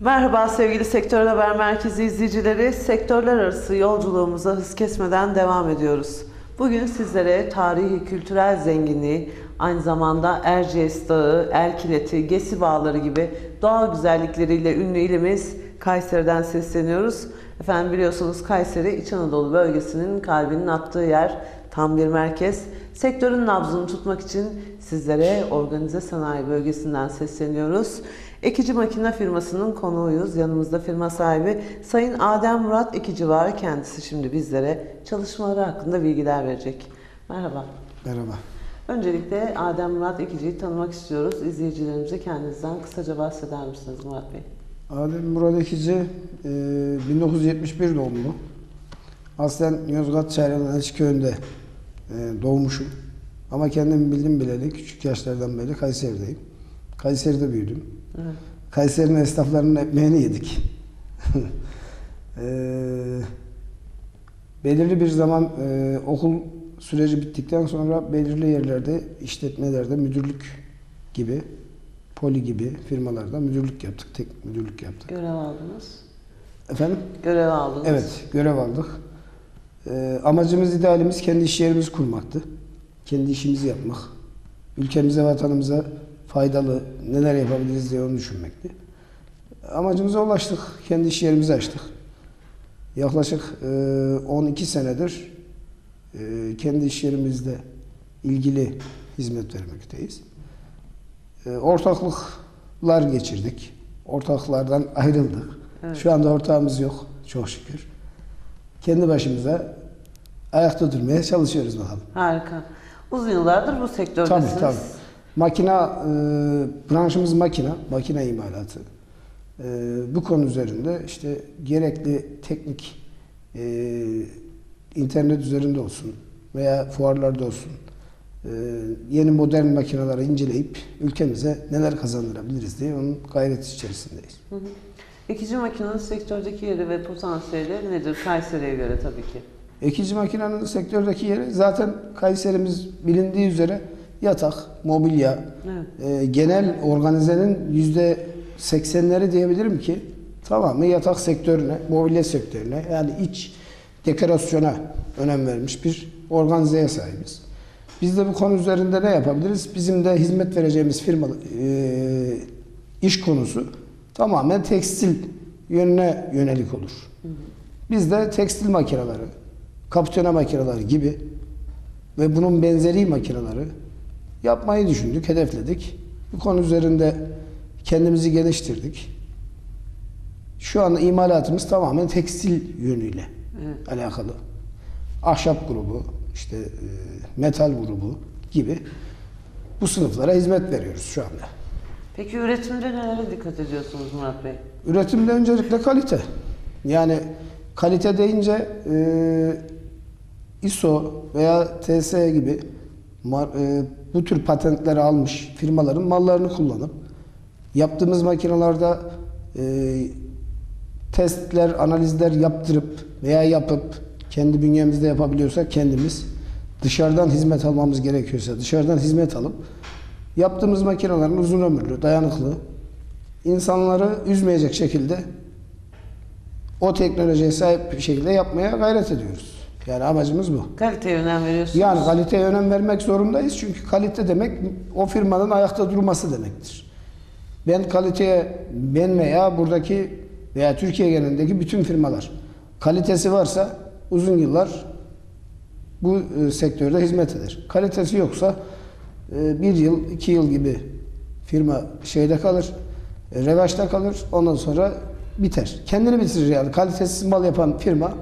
Merhaba sevgili Sektör Haber Merkezi izleyicileri. Sektörler arası yolculuğumuza hız kesmeden devam ediyoruz. Bugün sizlere tarihi kültürel zenginliği, aynı zamanda Erciyes Dağı, Erkileti, Gesi Bağları gibi doğal güzellikleriyle ünlü ilimiz Kayseri'den sesleniyoruz. Efendim biliyorsunuz Kayseri İç Anadolu bölgesinin kalbinin attığı yer, tam bir merkez. Sektörün nabzını tutmak için sizlere organize sanayi bölgesinden sesleniyoruz. Ekici Makine firmasının konuğuyuz. Yanımızda firma sahibi Sayın Adem Murat Ekici var. Kendisi şimdi bizlere çalışmaları hakkında bilgiler verecek. Merhaba. Merhaba. Öncelikle Adem Murat Ekici'yi tanımak istiyoruz. İzleyicilerimize kendinizden kısaca bahseder misiniz Murat Bey? Adem Murat Ekici e, 1971 doğumlu. Aslen Yozgat Çayralı Elçiköy'ünde e, doğmuşum. Ama kendim bildim bileli küçük yaşlardan beri Kayseri'deyim. Kayseri'de büyüdüm. Evet. Kayseri'nin esnaflarının ekmeğini yedik. e, belirli bir zaman e, okul süreci bittikten sonra belirli yerlerde, işletmelerde müdürlük gibi, poli gibi firmalarda müdürlük yaptık, tek müdürlük yaptık. Görev aldınız. Efendim? Görev aldınız. Evet, görev aldık. Ee, amacımız, idealimiz kendi iş yerimizi kurmaktı. Kendi işimizi yapmak. Ülkemize, vatanımıza faydalı neler yapabiliriz diye onu düşünmekti. Amacımıza ulaştık. Kendi iş yerimizi açtık. Yaklaşık e, 12 senedir e, kendi iş yerimizde ilgili hizmet vermekteyiz. E, ortaklıklar geçirdik. Ortaklardan ayrıldık. Evet. Şu anda ortağımız yok çok şükür. Kendi başımıza ayakta durmaya çalışıyoruz bakalım. Harika. Uzun yıllardır bu sektördesiniz. Tabii tabii. Makina, e, branşımız makina, makine imalatı. E, bu konu üzerinde işte gerekli teknik e, internet üzerinde olsun veya fuarlarda olsun e, yeni modern makineleri inceleyip ülkemize neler kazandırabiliriz diye onun gayreti içerisindeyiz. Hı hı. Ekici makinenin sektördeki yeri ve potansiyeli nedir Kayseri'ye göre tabii ki? Ekici makinenin sektördeki yeri zaten Kayserimiz bilindiği üzere yatak, mobilya, Evet. e, genel organizenin yüzde seksenleri diyebilirim ki tamamı yatak sektörüne, mobilya sektörüne yani iç dekorasyona önem vermiş bir organizeye sahibiz. Biz de bu konu üzerinde ne yapabiliriz? Bizim de hizmet vereceğimiz firma e, iş konusu tamamen tekstil yönüne yönelik olur. Biz de tekstil makineleri, kapitone makineleri gibi ve bunun benzeri makineleri yapmayı düşündük, hedefledik. Bu konu üzerinde kendimizi geliştirdik. Şu an imalatımız tamamen tekstil yönüyle Evet. alakalı. Ahşap grubu, işte e, metal grubu gibi bu sınıflara hizmet veriyoruz şu anda. Peki üretimde nelere dikkat ediyorsunuz Murat Bey? Üretimde öncelikle kalite. Yani kalite deyince e, ISO veya TS gibi mar- e, bu tür patentleri almış firmaların mallarını kullanıp yaptığımız makinalarda e, testler, analizler yaptırıp veya yapıp kendi bünyemizde yapabiliyorsak kendimiz dışarıdan hizmet almamız gerekiyorsa dışarıdan hizmet alıp yaptığımız makinelerin uzun ömürlü, dayanıklı, insanları üzmeyecek şekilde o teknolojiye sahip bir şekilde yapmaya gayret ediyoruz. Yani amacımız bu. Kaliteye önem veriyorsunuz. Yani kaliteye önem vermek zorundayız. Çünkü kalite demek o firmanın ayakta durması demektir. Ben kaliteye, ben veya buradaki veya Türkiye genelindeki bütün firmalar kalitesi varsa uzun yıllar bu e, sektörde hizmet eder. Kalitesi yoksa e, bir yıl, iki yıl gibi firma şeyde kalır, e, revaçta kalır. Ondan sonra biter. Kendini bitirir yani. Kalitesiz mal yapan firma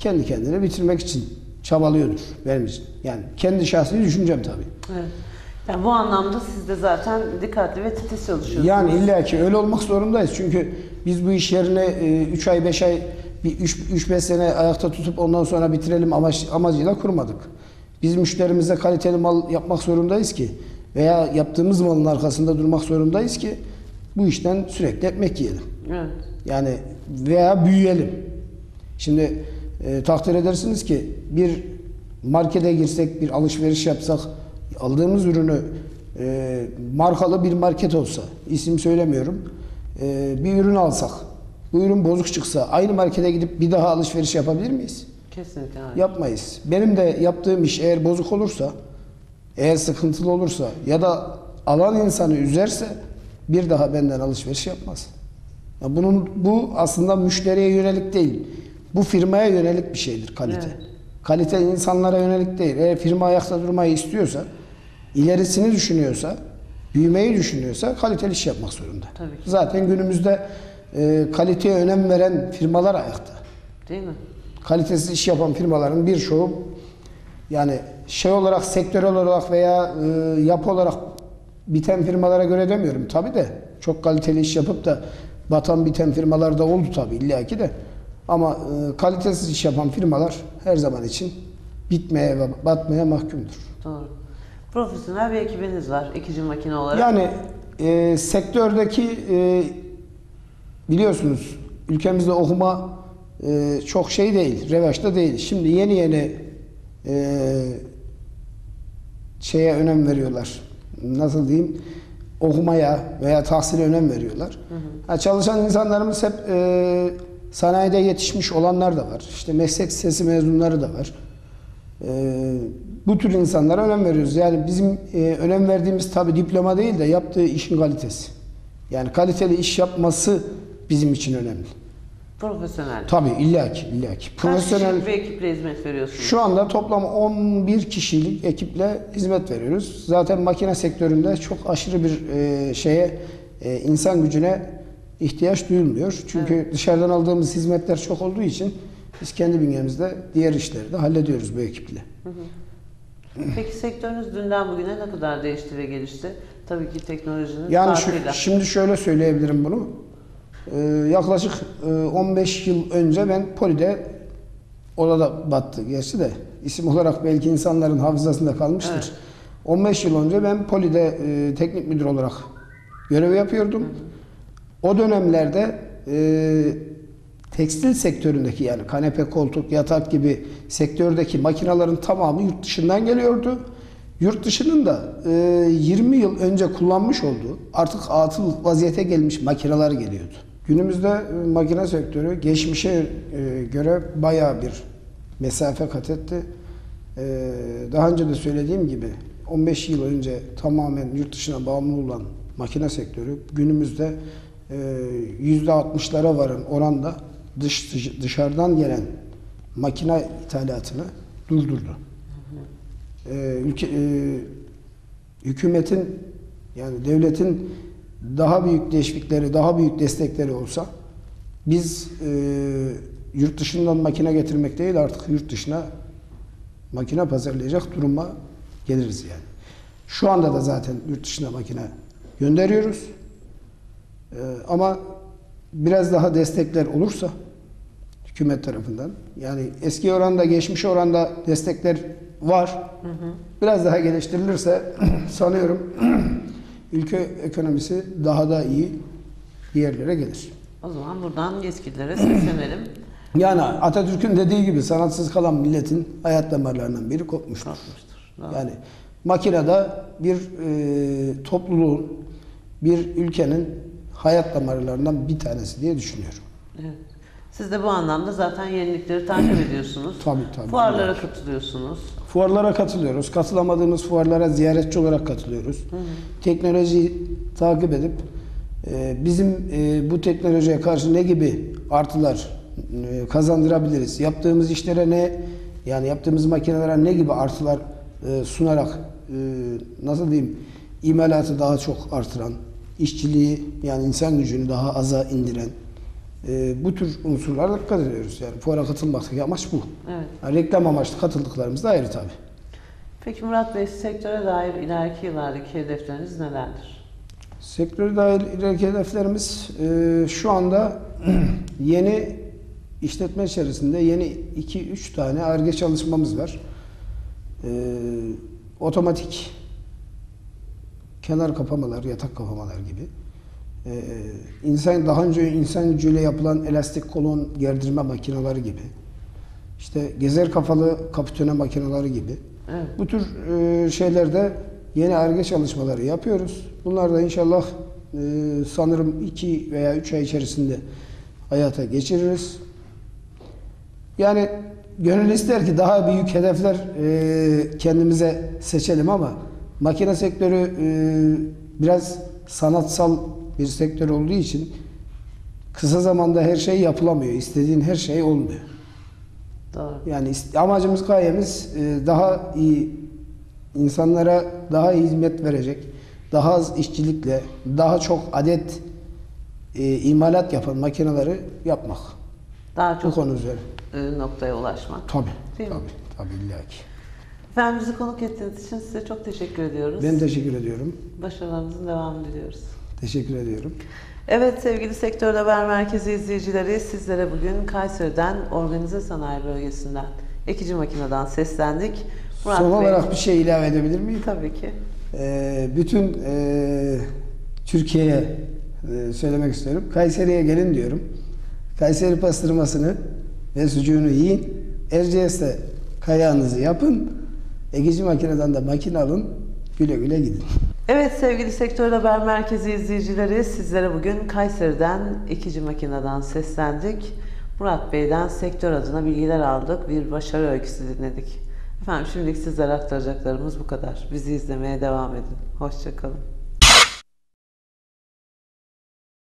kendi kendini bitirmek için çabalıyordur benim için. Yani kendi şahsi düşüncem tabii. Evet. Yani bu anlamda siz de zaten dikkatli ve titiz çalışıyorsunuz. Yani illaki öyle olmak zorundayız. Çünkü biz bu iş yerine 3 ay 5 ay bir 3-5 sene ayakta tutup ondan sonra bitirelim amaç, amacıyla kurmadık. Biz müşterimize kaliteli mal yapmak zorundayız ki veya yaptığımız malın arkasında durmak zorundayız ki bu işten sürekli ekmek yiyelim. Evet. Yani veya büyüyelim. Şimdi e, takdir edersiniz ki bir markete girsek, bir alışveriş yapsak, aldığımız ürünü e, markalı bir market olsa, isim söylemiyorum, e, bir ürün alsak, bu ürün bozuk çıksa aynı markete gidip bir daha alışveriş yapabilir miyiz? Kesinlikle hayır. Yapmayız. Benim de yaptığım iş eğer bozuk olursa, eğer sıkıntılı olursa ya da alan insanı üzerse bir daha benden alışveriş yapmaz. Ya bunun bu aslında müşteriye yönelik değil. Bu firmaya yönelik bir şeydir kalite. Evet. Kalite insanlara yönelik değil. Eğer firma ayakta durmayı istiyorsa, ilerisini düşünüyorsa, büyümeyi düşünüyorsa kaliteli iş yapmak zorunda. Tabii ki. Zaten günümüzde e, kaliteye önem veren firmalar ayakta Değil mi? kalitesiz iş yapan firmaların birçoğu yani şey olarak sektörel olarak veya e, yapı olarak biten firmalara göre demiyorum tabi de çok kaliteli iş yapıp da batan biten firmalar da oldu tabi illaki de ama e, kalitesiz iş yapan firmalar her zaman için bitmeye ve batmaya mahkumdur. Doğru. Profesyonel bir ekibiniz var ekici makine olarak. Yani e, sektördeki e, biliyorsunuz ülkemizde okuma e, çok şey değil, revaçta değil. Şimdi yeni yeni e, şeye önem veriyorlar. Nasıl diyeyim? Okumaya veya tahsile önem veriyorlar. Ha, çalışan insanlarımız hep e, sanayide yetişmiş olanlar da var. İşte meslek lisesi mezunları da var. Ee, bu tür insanlara önem veriyoruz. Yani bizim e, önem verdiğimiz tabi diploma değil de yaptığı işin kalitesi. Yani kaliteli iş yapması bizim için önemli. Profesyonel. Tabi illaki illaki. Kaç Profesyonel kişilik bir ekiple hizmet veriyorsunuz? şu anda toplam 11 kişilik ekiple hizmet veriyoruz. Zaten makine sektöründe çok aşırı bir e, şeye e, insan gücüne ihtiyaç duyulmuyor. Çünkü dışarıdan aldığımız hizmetler çok olduğu için biz kendi bünyemizde diğer işleri de hallediyoruz bu ekiple. Peki sektörünüz dünden bugüne ne kadar değişti ve gelişti? Tabii ki teknolojinin Yani şu- şimdi şöyle söyleyebilirim bunu. Ee, yaklaşık e, 15 yıl önce ben Poli'de o da battı gerçi de isim olarak belki insanların hafızasında kalmıştır. Evet. 15 yıl önce ben Poli'de e, teknik müdür olarak görev yapıyordum. O dönemlerde e, tekstil sektöründeki yani kanepe, koltuk, yatak gibi sektördeki makinelerin tamamı yurt dışından geliyordu. Yurt dışının da e, 20 yıl önce kullanmış olduğu artık atıl vaziyete gelmiş makineler geliyordu. Günümüzde e, makine sektörü geçmişe e, göre bayağı bir mesafe kat etti. E, daha önce de söylediğim gibi 15 yıl önce tamamen yurt dışına bağımlı olan makine sektörü günümüzde e, %60'lara varan oranda dış dışarıdan gelen makine ithalatını durdurdu. E, ülke e, hükümetin yani devletin daha büyük teşvikleri, daha büyük destekleri olsa biz e, yurt dışından makine getirmek değil artık yurt dışına makine pazarlayacak duruma geliriz yani. Şu anda da zaten yurt dışına makine gönderiyoruz. Ee, ama biraz daha destekler olursa hükümet tarafından yani eski oranda geçmiş oranda destekler var. Biraz daha geliştirilirse sanıyorum ülke ekonomisi daha da iyi yerlere gelir. O zaman buradan yetkililere seslenelim. Yani Atatürk'ün dediği gibi sanatsız kalan milletin hayat damarlarından biri kopmuştur. Korkmuştur. Doğru. Yani makinede bir e, topluluğun, bir ülkenin hayat damarlarından bir tanesi diye düşünüyorum. Evet. Siz de bu anlamda zaten yenilikleri takip ediyorsunuz. Tabii, tabii. Fuarlara katılıyorsunuz. Fuarlara katılıyoruz. Katılamadığımız fuarlara ziyaretçi olarak katılıyoruz. Teknolojiyi takip edip e, bizim e, bu teknolojiye karşı ne gibi artılar e, kazandırabiliriz? Yaptığımız işlere ne yani yaptığımız makinelere ne gibi artılar sunarak nasıl diyeyim imalatı daha çok artıran, işçiliği yani insan gücünü daha aza indiren e, bu tür unsurlara dikkat ediyoruz. Yani fuara katılmaktaki amaç bu. Evet. Yani reklam amaçlı katıldıklarımız da ayrı tabii. Peki Murat Bey sektöre dair ileriki yıllardaki hedefleriniz nelerdir? Sektöre dair ileriki hedeflerimiz e, şu anda yeni işletme içerisinde yeni 2-3 tane ARGE çalışmamız var. E, otomatik kenar kapamalar, yatak kapamalar gibi. E, insan daha önce insan gücüyle yapılan elastik kolon gerdirme makineleri gibi. İşte gezer kafalı kapitone makineleri gibi. Evet. Bu tür e, şeylerde yeni ARGE çalışmaları yapıyoruz. Bunlar da inşallah e, sanırım 2 veya 3 ay içerisinde hayata geçiririz. Yani gönül ister ki daha büyük hedefler e, kendimize seçelim ama makine sektörü e, biraz sanatsal bir sektör olduğu için kısa zamanda her şey yapılamıyor. İstediğin her şey olmuyor. Doğru. Yani amacımız, gayemiz e, daha iyi insanlara daha iyi hizmet verecek, daha az işçilikle, daha çok adet e, imalat yapan makineleri yapmak. Daha Bu çok konu üzerine. e, noktaya ulaşmak. Tabii, Değil mi? tabii, tabii illa ki. Efendim bizi konuk ettiğiniz için size çok teşekkür ediyoruz. Ben teşekkür ediyorum. Başarılarınızın devamını diliyoruz. Teşekkür ediyorum. Evet sevgili Sektör Haber Merkezi izleyicileri sizlere bugün Kayseri'den Organize Sanayi Bölgesi'nden ekici makineden seslendik. Murat Son Bey- olarak bir şey ilave edebilir miyim? Tabii ki. Ee, bütün e, Türkiye'ye e, söylemek istiyorum. Kayseri'ye gelin diyorum. Kayseri pastırmasını ve sucuğunu yiyin. Erciyes'te kayağınızı yapın. Ekici makineden de makine alın. Güle güle gidin. Evet sevgili Sektör Haber Merkezi izleyicileri sizlere bugün Kayseri'den ekici makineden seslendik. Murat Bey'den sektör adına bilgiler aldık. Bir başarı öyküsü dinledik. Efendim şimdilik sizlere aktaracaklarımız bu kadar. Bizi izlemeye devam edin. Hoşçakalın.